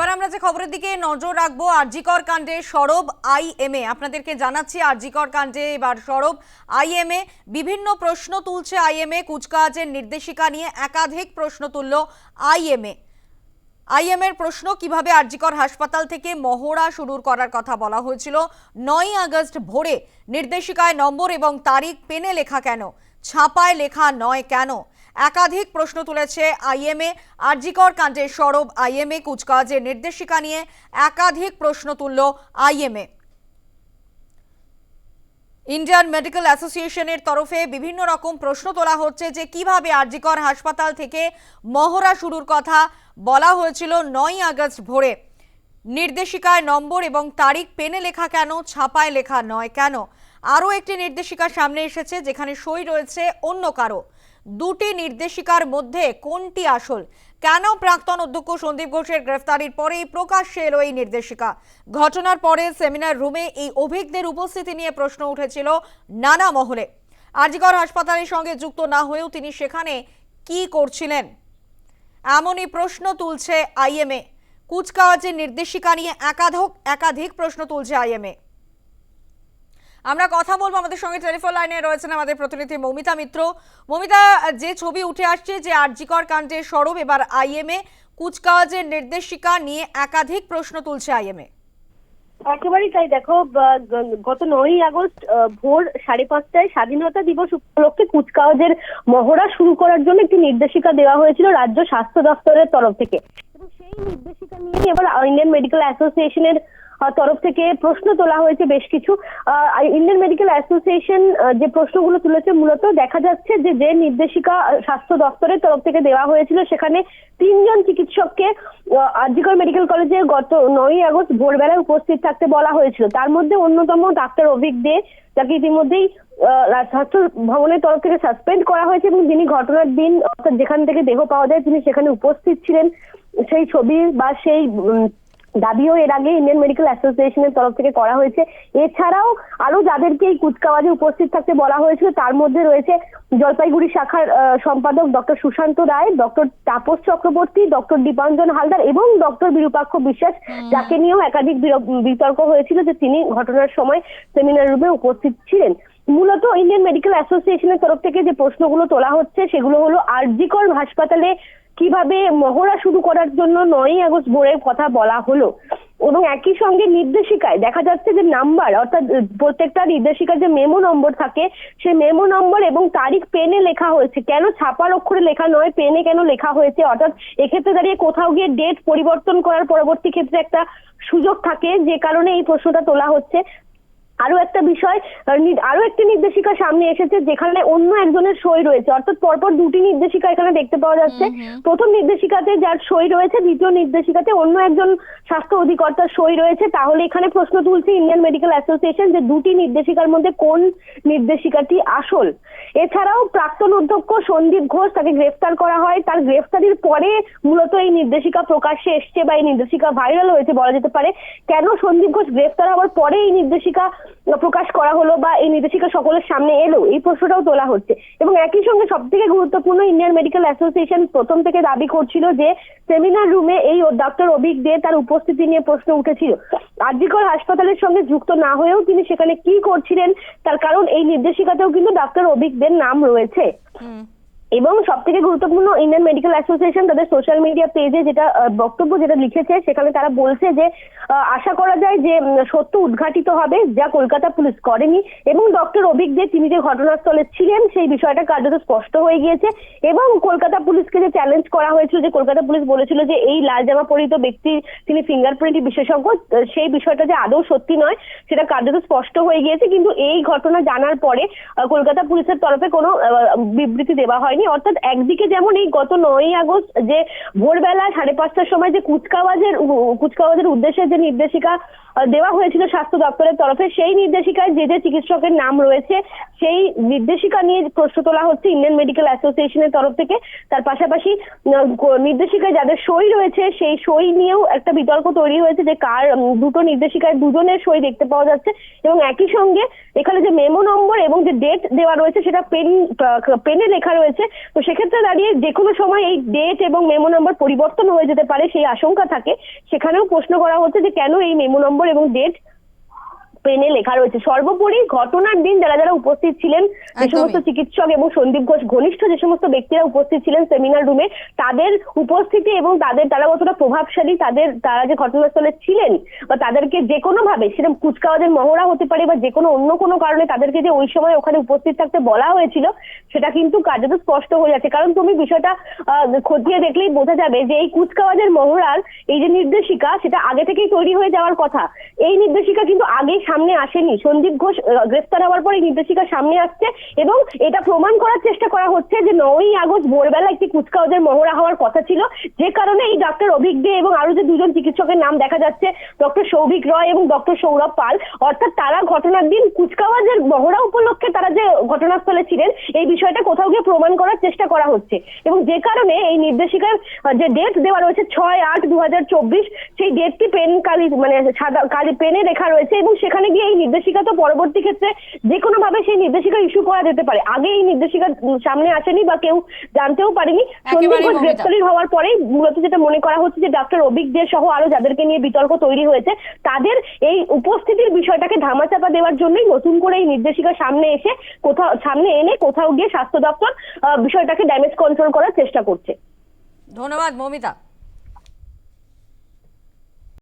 এবার আমরা যে খবরের দিকে নজর রাখব, আরজিকর কাণ্ডে সরব আইএমএ আপনাদেরকে জানাচ্ছি, আরজিকর কাণ্ডে এবার সরব আইএমএ বিভিন্ন প্রশ্ন তুলছে আইএমএ কুচকাওয়াজের নির্দেশিকা নিয়ে একাধিক প্রশ্ন তুলল আইএমএ আইএমএর প্রশ্ন, কীভাবে আরজিকর হাসপাতাল থেকে মহড়া শুরু করার কথা বলা হয়েছিল? নয় আগস্ট ভোরে নির্দেশিকায় নম্বর এবং তারিখ পেনে লেখা কেন? ছাপায় লেখা নয় কেন? একাধিক প্রশ্ন তুলেছে আইএমএ। আরজিকর কাণ্ডে সরব আইএমএ। কুচকাওয়াজের নির্দেশিকা নিয়ে একাধিক প্রশ্ন তুলল আইএমএ। ইন্ডিয়ান মেডিকেল অ্যাসোসিয়েশনের তরফে বিভিন্ন রকম প্রশ্ন তোলা হচ্ছে যে কীভাবে আরজিকর হাসপাতাল থেকে মহড়া শুরুর কথা বলা হয়েছিল নয় আগস্ট ভোরে। নির্দেশিকায় নম্বর এবং তারিখ পেনে লেখা কেন, ছাপায় লেখা নয় কেন? আরও একটি নির্দেশিকা সামনে এসেছে যেখানে সই রয়েছে অন্য কারও দুটি নির্দেশিকার মধ্যে কোনটি আসল? কেন প্রাক্তন অধ্যক্ষ সন্দীপ ঘোষের গ্রেফতারির পরেই প্রকাশ্যে এলো এই নির্দেশিকা? ঘটনার পরে সেমিনার রুমে এই অভিজ্ঞদের উপস্থিতি নিয়ে প্রশ্ন উঠেছিল নানা মহলে। আরজিকর হাসপাতালের সঙ্গে যুক্ত না হয়েও তিনি সেখানে কি করছিলেন? এমনই প্রশ্ন তুলছে আইএমএ। কুচকাওয়াজের নির্দেশিকা নিয়ে একাধিক একাধিক প্রশ্ন তুলছে আইএমএ। আমরা কথা বলব আমাদের সঙ্গে টেলিফোন লাইনে রয়েছেন আমাদের প্রতিনিধি মমিতা মিত্র। মমিতা, যে ছবি উঠে আসছে যে আরজিকর কাণ্ডে সরব, এবার আইএমএ কুচকাওয়াজের নির্দেশিকা নিয়ে একাধিক প্রশ্ন তুলছে আইএমএ। একেবারেই তাই। দেখো গত নয়ই আগস্ট ভোর সাড়ে পাঁচটায় স্বাধীনতা দিবস উপলক্ষে কুচকাওয়াজের মহড়া শুরু করার জন্য একটি নির্দেশিকা দেওয়া হয়েছিল রাজ্য স্বাস্থ্য দপ্তরের তরফ থেকে। সেই নির্দেশিকা নিয়ে এবার ইন্ডিয়ান মেডিকেল অ্যাসোসিয়েশনের তরফ থেকে প্রশ্ন তোলা হয়েছে বেশ কিছু। ইন্ডিয়ান মেডিকেল অ্যাসোসিয়েশন যে প্রশ্নগুলো তুলেছে, মূলত দেখা যাচ্ছে যে যে নির্দেশিকা স্বাস্থ্য দপ্তরের তরফ থেকে দেওয়া হয়েছিল, সেখানে তিনজন চিকিৎসককে আরজিকর মেডিকেল কলেজে গত নয়ই আগস্ট ভোরবেলায় উপস্থিত থাকতে বলা হয়েছিল। তার মধ্যে অন্যতম ডাক্তার অভিক দে, যাকে ইতিমধ্যেই স্বাস্থ্য ভবনের তরফ থেকে সাসপেন্ড করা হয়েছে এবং যিনি ঘটনার দিন, অর্থাৎ যেখান থেকে দেহ পাওয়া যায়, তিনি সেখানে উপস্থিত ছিলেন। সেই ছবি বা সেই দাবিও এর আগে ইন্ডিয়ান মেডিকেল অ্যাসোসিয়েশনের তরফ থেকে করা হয়েছে। এছাড়াও আরও যাদেরকে এই কুচকাওয়াজে উপস্থিত থাকতে বলা হয়েছিল তার মধ্যে রয়েছে জলপাইগুড়ি শাখার সম্পাদক doctor Sushanta Roy doctor Tapas Chakraborty doctor Dipanjan Haldar এবং ডক্টর বিরূপাক্ষ বিশ্বাস যাকে নিয়েও একাধিক বিতর্ক হয়েছিল যে তিনি ঘটনার সময় সেমিনার রুমে উপস্থিত ছিলেন। মূলত ইন্ডিয়ান মেডিকেল অ্যাসোসিয়েশনের তরফ থেকে যে প্রশ্নগুলো তোলা হচ্ছে সেগুলো হলো আরজিকর হাসপাতালে কীভাবে মহড়া শুরু করার জন্য নয়ই আগস্ট ভোরের কথা বলা হলো। এবং একই সঙ্গে নির্দেশিকায় দেখা যাচ্ছে যে নাম্বার, অর্থাৎ প্রত্যেকটা নির্দেশিকার যে মেমো নম্বর থাকে, সেই মেমো নম্বর এবং তারিখ পেনে লেখা হয়েছে। কেন ছাপার অক্ষরে লেখা নয়, পেনে কেন লেখা হয়েছে? অর্থাৎ এক্ষেত্রে দাঁড়িয়ে কোথাও গিয়ে ডেট পরিবর্তন করার পরবর্তী ক্ষেত্রে একটা সুযোগ থাকে, যে কারণে এই প্রশ্নটা তোলা হচ্ছে। আরও একটা বিষয় আরও একটি নির্দেশিকা সামনে এসেছে যেখানে অন্য একজনের সই রয়েছে। অর্থাৎ পরপর দুটি নির্দেশিকা এখানে দেখতে পাওয়া যাচ্ছে। প্রথম নির্দেশিকাতে যার সই রয়েছে দ্বিতীয় নির্দেশিকাতে অন্য একজন স্বাস্থ্য অধিকর্তার সই রয়েছে। তাহলে এখানে প্রশ্ন তুলছে ইন্ডিয়ান মেডিকেল অ্যাসোসিয়েশন যে দুটি নির্দেশিকার মধ্যে কোন নির্দেশিকাটি আসল। এছাড়াও প্রাক্তন অধ্যক্ষ সন্দীপ ঘোষ তাকে গ্রেফতার করা হয়। তার গ্রেফতারির পরে মূলত এই নির্দেশিকা প্রকাশ্যে এসছে বা এই নির্দেশিকা ভাইরাল হয়েছে বলা যেতে পারে। কেন সন্দীপ ঘোষ গ্রেফতার হওয়ার পরে এই নির্দেশিকা প্রকাশ করা হলো বা এই নির্দেশিকা সকলের সামনে এলো, এই প্রশ্নটাও তোলা হচ্ছে। এবং একই সঙ্গে সব থেকে গুরুত্বপূর্ণ ইন্ডিয়ান মেডিকেল অ্যাসোসিয়েশন প্রথম থেকে দাবি করছিল যে সেমিনার রুমে এই ডাক্তার অভিক দে তার উপস্থিতি নিয়ে প্রশ্ন উঠেছিল। আরজিকর হাসপাতালের সঙ্গে যুক্ত না হয়েও তিনি সেখানে কি করছিলেন, তার কারণ এই নির্দেশিকাতেও কিন্তু ডাক্তার অভিকদের নাম রয়েছে। এবং সব থেকে গুরুত্বপূর্ণ ইন্ডিয়ান মেডিকেল অ্যাসোসিয়েশন তাদের সোশ্যাল মিডিয়া পেজে যেটা বক্তব্য যেটা লিখেছে, সেখানে তারা বলছে যে আশা করা যায় যে সত্য উদ্ঘাটিত হবে যা কলকাতা পুলিশ করেনি এবং ডক্টর অভিক দে, তিনি যে ঘটনাস্থলে ছিলেন, সেই বিষয়টা কার্যত স্পষ্ট হয়ে গিয়েছে এবং কলকাতা পুলিশকে যে চ্যালেঞ্জ করা হয়েছিল, যে কলকাতা পুলিশ বলেছিল যে, এই লাল জামা পরিহিত ব্যক্তি তিনি ফিঙ্গারপ্রিন্ট বিশেষজ্ঞ সেই বিষয়টা যে আদৌ সত্যি নয়, সেটা কার্যত স্পষ্ট হয়ে গিয়েছে। কিন্তু এই ঘটনা জানার পরে কলকাতা পুলিশের তরফে কোনো বিবৃতি দেওয়া হয়নি। অর্থাৎ একদিকে যেমন এই গত নয়ই আগস্ট যে ভোরবেলা সাড়ে পাঁচটার সময় যে কুচকাওয়াজের কুচকাওয়াজের উদ্দেশ্যে যে নির্দেশিকা দেওয়া হয়েছিল স্বাস্থ্য দপ্তরের তরফে, সেই নির্দেশিকায় যে যে চিকিৎসকের নাম রয়েছে, সেই নির্দেশিকা নিয়ে প্রশ্ন তোলা হচ্ছে ইন্ডিয়ান মেডিকেল অ্যাসোসিয়েশনের তরফ থেকে। তার পাশাপাশি নির্দেশিকায় যাদের সই রয়েছে, সেই সই নিয়েও একটা বিতর্ক তৈরি হয়েছে যে কার দুটো নির্দেশিকায় দুজনের সই দেখতে পাওয়া যাচ্ছে। এবং একই সঙ্গে এখানে যে মেমো নম্বর এবং যে ডেট দেওয়া রয়েছে, সেটা পেন পেনে লেখা রয়েছে। তো সেক্ষেত্রে দাঁড়িয়ে যে কোনো সময় এই ডেট এবং মেমো নম্বর পরিবর্তন হয়ে যেতে পারে, সেই আশঙ্কা থাকে। সেখানেও প্রশ্ন করা হচ্ছে যে কেন এই মেমো নম্বর এবং ডেট পেনে লেখা রয়েছে। সর্বোপরি ঘটনার দিন যারা যারা উপস্থিত ছিলেন যে সমস্ত চিকিৎসক এবং সন্দীপ ঘোষ ঘনিষ্ঠ যে সমস্ত ব্যক্তিরা উপস্থিত ছিলেন সেমিনার রুমে তাদের উপস্থিতি এবং তাদের তারা কতটা প্রভাবশালী তাদের তারা যে ঘটনাস্থলে ছিলেন বা তাদেরকে যে কোনো ভাবে সেরকম কুচকাওয়াজের মহড়া হতে পারে বা যে কোনো অন্য কোনো কারণে তাদেরকে যে ওই সময় ওখানে উপস্থিত থাকতে বলা হয়েছিল সেটা কিন্তু কার্যত স্পষ্ট হয়ে যাচ্ছে। কারণ তুমি বিষয়টা আহ, খতিয়ে দেখলেই বোঝা যাবে যে এই কুচকাওয়াজের মহড়ার এই যে নির্দেশিকা সেটা আগে থেকেই তৈরি হয়ে যাওয়ার কথা। এই নির্দেশিকা কিন্তু আগেই সামনে আসেনি। সন্দীপ ঘোষ গ্রেফতার হওয়ার পরে নির্দেশিকা সামনে আসছে এবং এটা প্রমাণ করার চেষ্টা করা হচ্ছে যে নয়ই আগস্ট ভোরবেলা একটি কুচকাওয়াজের মহড়া হওয়ার কথা ছিল। যে কারণে এই ডাক্তার অভিক দে এবং আরও যে দুজন চিকিৎসকের নাম দেখা যাচ্ছে, ডক্টর সৌভিক রয় এবং ডক্টর সৌরভ পাল, অর্থাৎ তারা ঘটনার দিন কুচকাওয়াজের মহড়া উপলক্ষে তারা যে ঘটনাস্থলে ছিলেন, এই বিষয়টা কোথাও গিয়ে প্রমাণ করার চেষ্টা করা হচ্ছে। এবং যে কারণে এই নির্দেশিকার যে ডেট দেওয়া রয়েছে ছয় আট দু সেই ডেটটি পেন কালি মানে সাদা, কালি, পেনে লেখা রয়েছে এবং সেখানে গিয়ে এই নির্দেশিকা তো পরবর্তী ক্ষেত্রে যে কোনো ভাবে সেই নির্দেশিকা ইস্যু করা যেতে পারে। আগে এই নির্দেশিকা সামনে আসেনি বা কেউ জানতেও পারেনি। সন্দীপ ঘোষ। হওয়ার পরেই মূলত যেটা মনে করা হচ্ছে যে ডাক্তার অভিক দে সহ আরও যাদেরকে নিয়ে বিতর্ক তৈরি হয়েছে তাদের এই উপস্থিতির বিষয়টাকে ধামাচাপা দেওয়ার জন্যই নতুন করে এই নির্দেশিকা সামনে এসে কোথাও সামনে এনে কোথাও গিয়ে স্বাস্থ্য দপ্তর বিষয়টাকে ড্যামেজ কন্ট্রোল করার চেষ্টা করছে। ধন্যবাদ মমিতা।